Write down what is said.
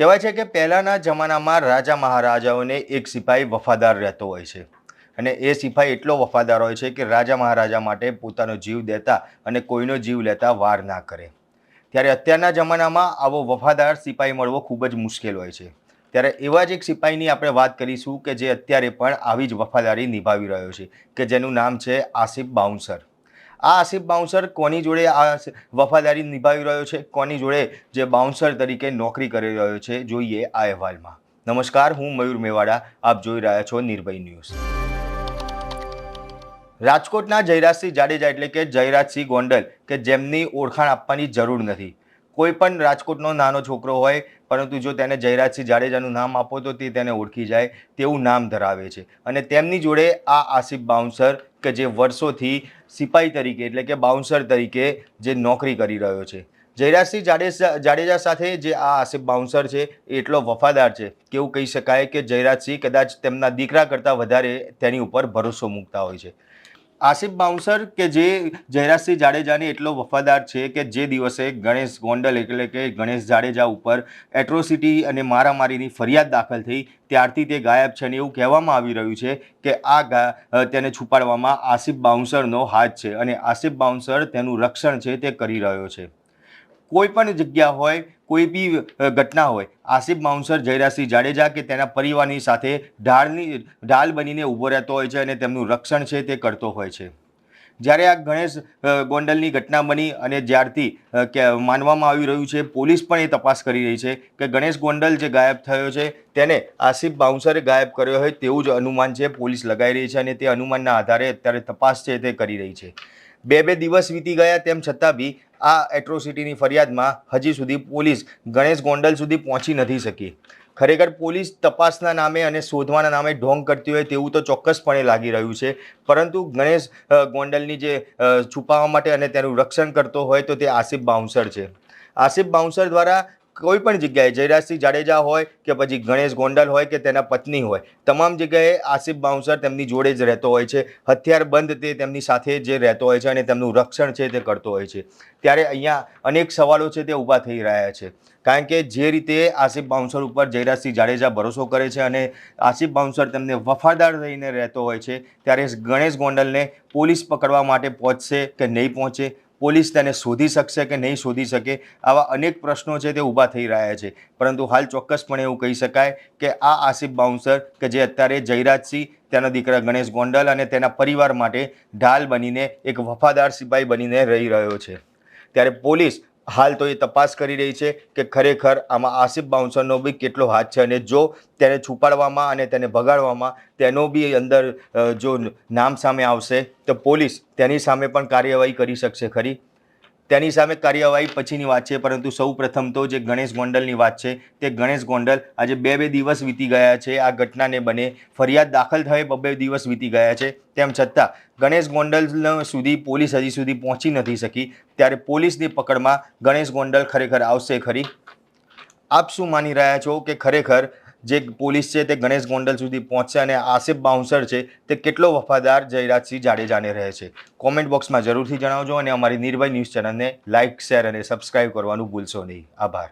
કહેવાય છે કે પહેલાંના જમાનામાં રાજા મહારાજાઓને એક સિપાહી વફાદાર રહેતો હોય છે. અને એ સિપાહી એટલો વફાદાર હોય છે કે રાજા મહારાજા માટે પોતાનો જીવ દેતા અને કોઈનો જીવ લેતા વાર ના કરે. ત્યારે અત્યારના જમાનામાં આવો વફાદાર સિપાહી મળવો ખૂબ જ મુશ્કેલ હોય છે. ત્યારે એવા જ એક સિપાહીની આપણે વાત કરીશું કે જે અત્યારે પણ આવી જ વફાદારી નિભાવી રહ્યો છે, કે જેનું નામ છે આસિફ બાઉન્સર. આ આસિફ બાઉન્સર કોની જોડે આ વફાદારી નિભાવી રહ્યો છે? કોની જોડે જે બાઉન્સર તરીકે નોકરી કરી રહ્યો છે? જોઈએ આ અહેવાલમાં. નમસ્કાર, હું મયુર મેવાડા. આપ જોઈ રહ્યા છો નિર્ભય ન્યૂઝ. રાજકોટના જયરાજસિંહ જાડેજા એટલે કે જયરાજસિંહ ગોંડલ, કે જેમની ઓળખાણ આપવાની જરૂર નથી. કોઈ પણ રાજકોટનો નાનો છોકરો હોય, પરંતુ જો તેને જયરાજસિંહ જાડેજાનું નામ આપો તો તે તેને ઓળખી જાય તેવું નામ ધરાવે છે. અને તેમની જોડે આ આસિફ બાઉન્સર કે જે વર્ષોથી સિપાહી તરીકે એટલે કે બાઉન્સર તરીકે જે નોકરી કરી રહ્યો છે. જયરાજસિંહ જાડેજા જાડેજા સાથે જે આ આસિફ બાઉન્સર છે એટલો વફાદાર છે કે એવું કહી શકાય કે જયરાજસિંહ કદાચ તેમના દીકરા કરતાં વધારે તેની ઉપર ભરોસો મૂકતા હોય છે. આસિફ બાઉન્સર કે જે જયરાજસિંહ જાડેજાને એટલો વફાદાર છે કે જે દિવસે ગણેશ ગોંડલ એટલે કે ગણેશ જાડેજા ઉપર એટ્રોસિટી અને મારામારીની ફરિયાદ દાખલ થઈ, ત્યારથી તે ગાયબ છે અને એવું કહેવામાં આવી રહ્યું છે કે આ તેને છુપાડવામાં આસિફ બાઉન્સરનો હાથ છે અને આસિફ બાઉન્સર તેનું રક્ષણ છે તે કરી રહ્યો છે. કોઈ પણ જગ્યા હોય, કોઈ બી ઘટના હોય, આસિફ માઉન્સર જયરાજસિંહ જાડેજા કે તેના પરિવારની સાથે ઢાળની, ઢાલ બનીને ઊભો રહેતો હોય છે અને તેમનું રક્ષણ છે તે કરતો હોય છે. જ્યારે આ ગણેશ ગોંડલની ઘટના બની અને જ્યારથી માનવામાં આવી રહ્યું છે, પોલીસ પણ એ તપાસ કરી રહી છે કે ગણેશ ગોંડલ જે ગાયબ થયો છે, તેને આસિફ બાઉન્સરે ગાયબ કર્યો હોય તેવું જ અનુમાન છે પોલીસ લગાવી રહી છે અને તે અનુમાનના આધારે અત્યારે તપાસ છે તે કરી રહી છે. બે બે દિવસ વીતી ગયા તેમ છતાં બી આ એટ્રોસિટીની ફરિયાદમાં હજી સુધી પોલીસ ગણેશ ગોંડલ સુધી પહોંચી નથી શકી. ખરેખર પોલીસ તપાસના નામે અને શોધવાના નામે ઢોંગ કરતી હોય તેવું તો ચોક્કસપણે લાગી રહ્યું છે. પરંતુ ગણેશ ગોંડલની જે છુપાવવા માટે અને તેનું રક્ષણ કરતો હોય તો તે આસિફ બાઉન્સર છે. આસિફ બાઉન્સર દ્વારા કોઈ પણ જગ્યાએ, જયરાજસિંહ જાડેજા હોય કે પછી ગણેશ ગોંડલ હોય કે તેના પત્ની હોય, તમામ જગ્યાએ આસિફ બાઉન્સર તેમની જોડે જ રહેતો હોય છે. હથિયારબંધ તે તેમની સાથે જે રહેતો હોય છે અને તેમનું રક્ષણ છે તે કરતો હોય છે. ત્યારે અહીંયા અનેક સવાલો છે તે ઊભા થઈ રહ્યા છે. કારણ કે જે રીતે આસિફ બાઉન્સર ઉપર જયરાજસિંહ જાડેજા ભરોસો કરે છે અને આસિફ બાઉન્સર તેમને વફાદાર રહીને રહેતો હોય છે, ત્યારે ગણેશ ગોંડલને પોલીસ પકડવા માટે પહોંચશે કે નહીં પહોંચે? પોલીસ તેને શોધી શકશે કે નહીં શોધી શકે, આવા અનેક પ્રશ્નો છે તે ઊભા થઈ રહ્યા છે. પરંતુ હાલ ચોક્કસપણે એવું કહી શકાય કે આ આસિફ બાઉન્સર, કે જે અત્યારે જયરાજસિંહ તેના દીકરા ગણેશ ગોંડલ અને તેના પરિવાર માટે ઢાલ બનીને એક વફાદાર સિપાહી બનીને રહી રહ્યો છે. ત્યારે પોલીસ હાલ તો એ તપાસ કરી રહી છે કે ખરેખર આમાં આસિફ બાઉન્સરનો બી કેટલો હાથ છે અને જો તેને છુપાડવામાં અને તેને ભગાડવામાં તેનો બી અંદર જો નામ સામે આવશે તો પોલીસ તેની સામે પણ કાર્યવાહી કરી શકશે ખરી? તેની સામે કાર્યવાહી પછીની વાત છે, પરંતુ સૌ પ્રથમ તો જે ગણેશ ગોંડલની વાત છે, તે ગણેશ ગોંડલ આજે બે બે દિવસ વીતી ગયા છે, આ ઘટનાને બને ફરિયાદ દાખલ થઈ બે દિવસ વીતી ગયા છે. તેમ છતાં ગણેશ ગોંડલ સુધી પોલીસ હજી સુધી પહોંચી નથી શકી. ત્યારે પોલીસની પકડમાં ગણેશ ગોંડલ ખરેખર આવશે ખરી? આપ શું માની રહ્યા છો કે ખરેખર જે પોલીસ છે તે ગણેશ ગોંડલ સુધી પહોંચશે અને આસિફ બાઉન્સર છે તે કેટલો વફાદાર જયરાજસિંહ જાડેજાને રહે છે. કોમેન્ટ બોક્સમાં જરૂરથી જણાવજો અને અમારી નિર્ભય ન્યૂઝ ચેનલને લાઇક શેર અને સબસ્ક્રાઇબ કરવાનું ભૂલશો નહીં. આભાર.